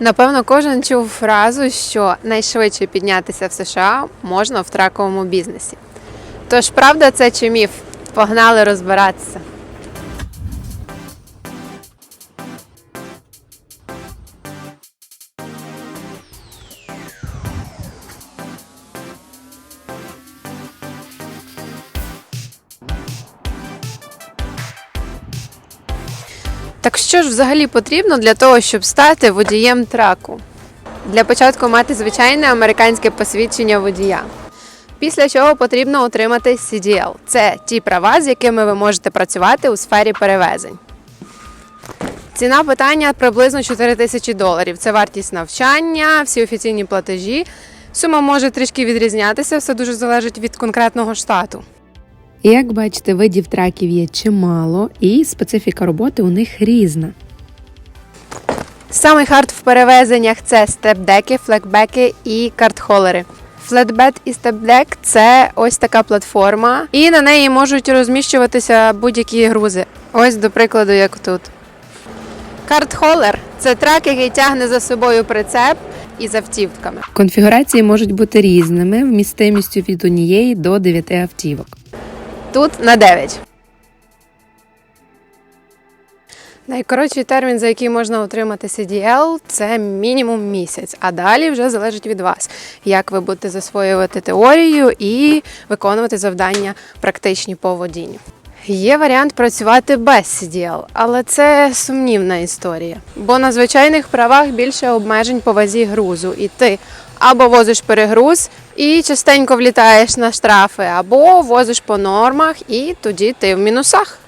Напевно, кожен чув фразу, що найшвидше піднятися в США можна в траковому бізнесі. Тож, правда, це чи міф? Погнали розбиратися. Так що ж взагалі потрібно для того, щоб стати водієм траку? Для початку мати звичайне американське посвідчення водія. Після чого потрібно отримати CDL. Це ті права, з якими ви можете працювати у сфері перевезень. Ціна питання приблизно 4 тисячі доларів. Це вартість навчання, всі офіційні платежі. Сума може трішки відрізнятися, все дуже залежить від конкретного штату. Як бачите, видів траків є чимало, і специфіка роботи у них різна. Самий хард в перевезеннях це степдеки, флекбеки і картхолери. Флетбед і степдек це ось така платформа, і на неї можуть розміщуватися будь-які грузи. Ось до прикладу, як тут. Картхолер це трак, який тягне за собою прицеп із автівками. Конфігурації можуть бути різними, вмістимістю від однієї до 9 автівок. Тут на 9. Найкоротший термін, за який можна отримати CDL, це мінімум місяць, а далі вже залежить від вас, як ви будете засвоювати теорію і виконувати завдання практичні по водінню. Є варіант працювати без CDL, але це сумнівна історія. Бо на звичайних правах більше обмежень по вазі грузу, і ти або возиш перегруз і частенько влітаєш на штрафи, або возиш по нормах, і тоді ти в мінусах.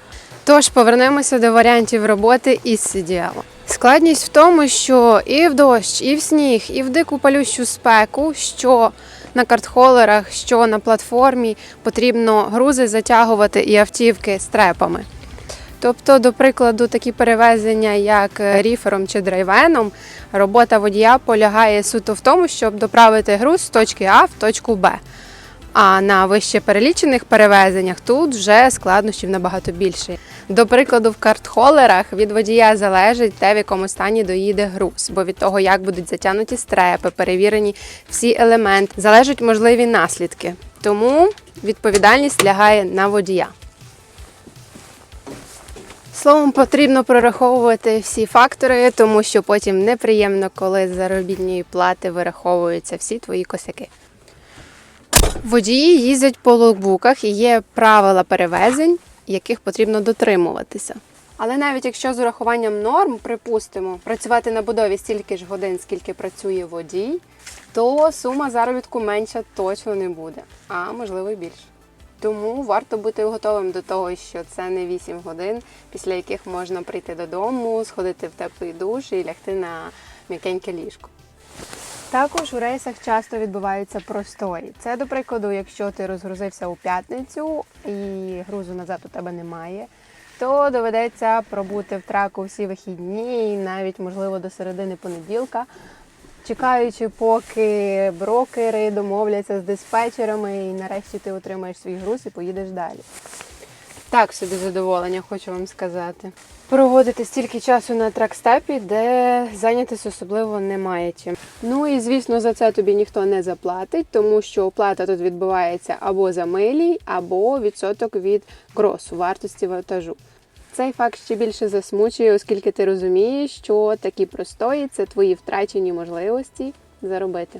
Тож повернемося до варіантів роботи із CDL. Складність в тому, що і в дощ, і в сніг, і в дику палющу спеку, що на картхолерах, що на платформі потрібно грузи затягувати і автівки стрепами. Тобто, до прикладу, такі перевезення, як ріфером чи драйвеном, робота водія полягає суто в тому, щоб доправити груз з точки А в точку Б. А на вище перелічених перевезеннях тут вже складнощів набагато більше. До прикладу, в картхолерах від водія залежить те, в якому стані доїде груз, бо від того, як будуть затягнуті стрепи, перевірені всі елементи, залежать можливі наслідки. Тому відповідальність лягає на водія. Словом, потрібно прораховувати всі фактори, тому що потім неприємно, коли з заробітної плати вираховуються всі твої косяки. Водії їздять по логбуках і є правила перевезень, яких потрібно дотримуватися. Але навіть якщо з урахуванням норм, припустимо, працювати на будові стільки ж годин, скільки працює водій, то сума заробітку менша точно не буде, а можливо і більше. Тому варто бути готовим до того, що це не 8 годин, після яких можна прийти додому, сходити в теплий душ і лягти на м'якеньке ліжко. Також у рейсах часто відбуваються простої. Це, до прикладу, якщо ти розгрузився у п'ятницю і грузу назад у тебе немає, то доведеться пробути в траку всі вихідні, і навіть, можливо, до середини понеділка, чекаючи, поки брокери домовляться з диспетчерами, і нарешті ти отримаєш свій груз і поїдеш далі. Так собі задоволення, хочу вам сказати. Проводити стільки часу на тракстепі, де зайнятися особливо немає чим. Ну і звісно, за це тобі ніхто не заплатить, тому що оплата тут відбувається або за милі, або відсоток від кросу, вартості вантажу. Цей факт ще більше засмучує, оскільки ти розумієш, що такі простої це твої втрачені можливості заробити.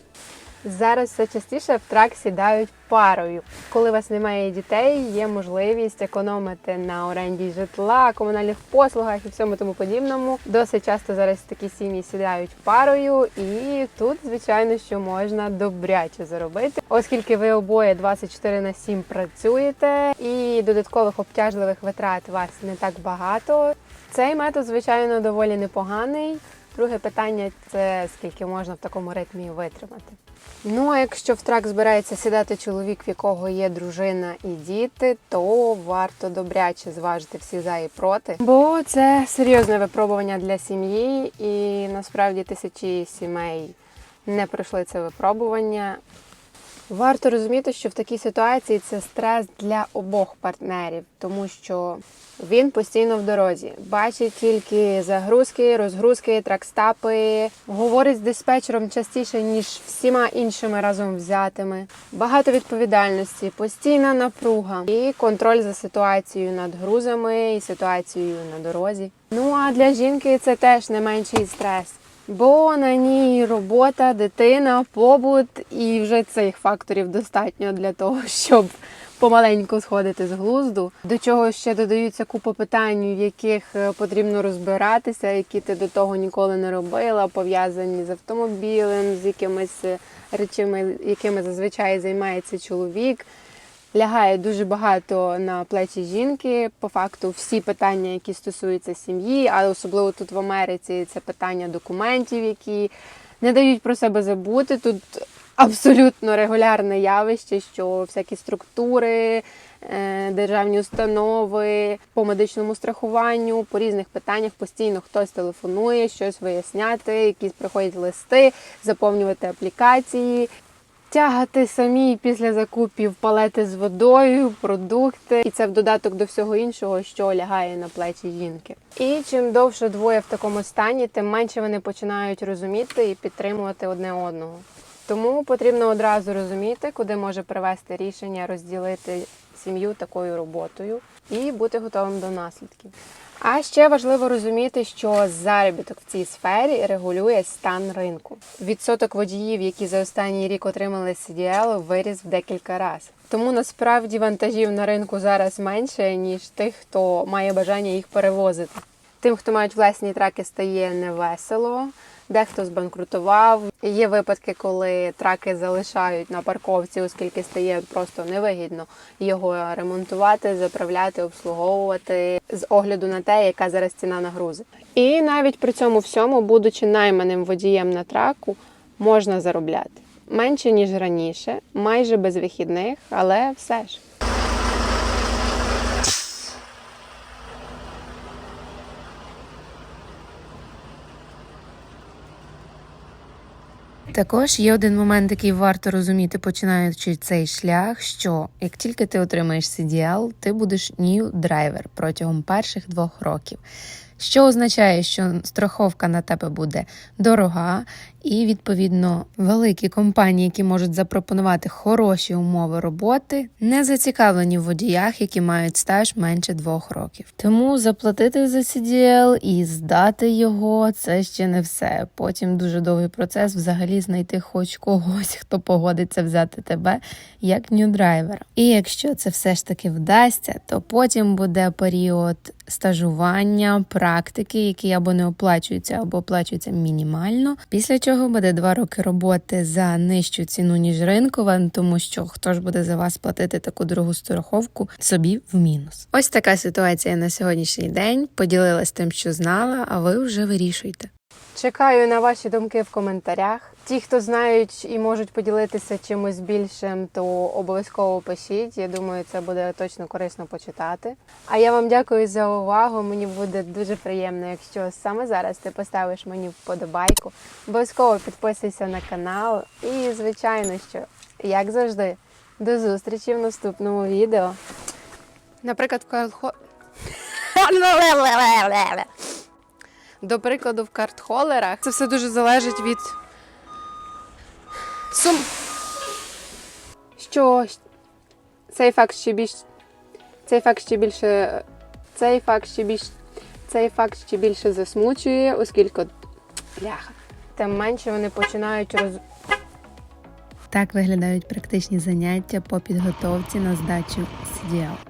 Зараз все частіше в трак сідають парою. Коли у вас немає дітей, є можливість економити на оренді житла, комунальних послугах і всьому тому подібному. Досить часто зараз такі сім'ї сідають парою, і тут, звичайно, що можна добряче заробити, оскільки ви обоє 24 на 7 працюєте, і додаткових обтяжливих витрат у вас не так багато. Цей метод, звичайно, доволі непоганий. Друге питання це скільки можна в такому ритмі витримати. Ну а якщо в трак збирається сідати чоловік, в якого є дружина і діти, то варто добряче зважити всі за і проти, бо це серйозне випробування для сім'ї, і насправді тисячі сімей не пройшли це випробування. Варто розуміти, що в такій ситуації це стрес для обох партнерів, тому що він постійно в дорозі, бачить тільки загрузки, розгрузки, тракстапи, говорить з диспетчером частіше ніж всіма іншими разом взятими. Багато відповідальності, постійна напруга і контроль за ситуацією над грузами і ситуацією на дорозі. Ну а для жінки це теж не менший стрес. Бо на ній робота, дитина, побут, і вже цих факторів достатньо для того, щоб помаленьку сходити з глузду. До чого ще додаються купа питань, в яких е, потрібно розбиратися, які ти до того ніколи не робила, пов'язані з автомобілем, з якимись е, речами, якими зазвичай займається чоловік. Лягає дуже багато на плечі жінки. По факту, всі питання, які стосуються сім'ї, але особливо тут в Америці, це питання документів, які не дають про себе забути. Тут абсолютно регулярне явище, що всякі структури, е, державні установи по медичному страхуванню, по різних питаннях постійно хтось телефонує, щось виясняти, якісь приходять листи, заповнювати аплікації. Тягати самі після закупів палети з водою, продукти, і це в додаток до всього іншого, що лягає на плечі жінки. І чим довше двоє в такому стані, тим менше вони починають розуміти і підтримувати одне одного. Тому потрібно одразу розуміти, куди може привести рішення розділити сім'ю такою роботою і бути готовим до наслідків. А ще важливо розуміти, що заробіток в цій сфері регулює стан ринку. Відсоток водіїв, які за останній рік отримали CDL, виріс в декілька разів. Тому насправді вантажів на ринку зараз менше, ніж тих, хто має бажання їх перевозити. Тим, хто мають власні траки, стає невесело. Дехто збанкрутував. Є випадки, коли траки залишають на парковці, оскільки стає просто невигідно його ремонтувати, заправляти, обслуговувати з огляду на те, яка зараз ціна на грузи. І навіть при цьому всьому, будучи найманим водієм на траку, можна заробляти менше ніж раніше, майже без вихідних, але все ж. Також є один момент, який варто розуміти, починаючи цей шлях, що як тільки ти отримаєш CDL, ти будеш new driver протягом перших двох років. Що означає, що страховка на тебе буде дорога, і відповідно великі компанії, які можуть запропонувати хороші умови роботи, не зацікавлені в водіях, які мають стаж менше двох років. Тому заплатити за CDL і здати його це ще не все. Потім дуже довгий процес взагалі знайти хоч когось, хто погодиться взяти тебе як нью-драйвера. І якщо це все ж таки вдасться, то потім буде період стажування, практики, які або не оплачуються, або оплачуються мінімально. Після чого буде два роки роботи за нижчу ціну ніж ринкова, тому що хто ж буде за вас платити таку дорогу страховку собі в мінус. Ось така ситуація на сьогоднішній день. Поділилась тим, що знала, а ви вже вирішуйте. Чекаю на ваші думки в коментарях. Ті, хто знають і можуть поділитися чимось більшим, то обов'язково пишіть. Я думаю, це буде точно корисно почитати. А я вам дякую за увагу. Мені буде дуже приємно, якщо саме зараз ти поставиш мені вподобайку. Обов'язково підписуйся на канал. І, звичайно, що, як завжди, до зустрічі в наступному відео. Наприклад, в Кайлхо... До прикладу, в картхолерах це все дуже залежить від сум. Що цей факт ще більш цей факт ще більше цей факт ще більш цей факт ще більше засмучує, оскільки бляха, тим менше вони починають роз Так виглядають практичні заняття по підготовці на здачу CDL.